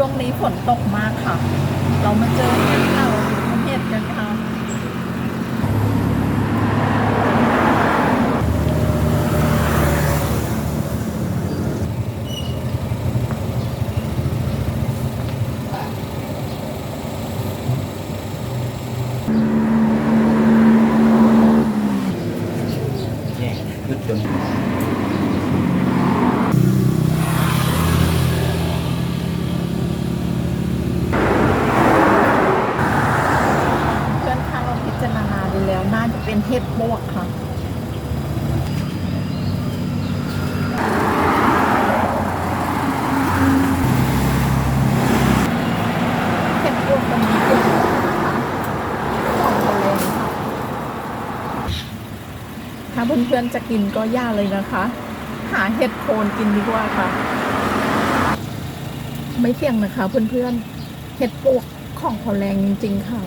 ช่วงนี้ฝนตกมากค่ะ เรามาเจอเห็ดค่ะเราดูเห็ดกันค่ะ แย่ขึ้นจน เพื่อนค่ะเราพิจารณาดูแล้วน่าจะ เป็นเห็ดบวกค่ะเห็ดบวกมันมีเยอะนะของทะเลค่ะถ้าเพื่อนๆจะกินก็ย่าเลยนะคะ หาเห็ดโคนกินดีกว่าค่ะ ไม่เที่ยงนะคะเพื่อนๆเห็ดปวกของเขาแรงจริงๆค่ะ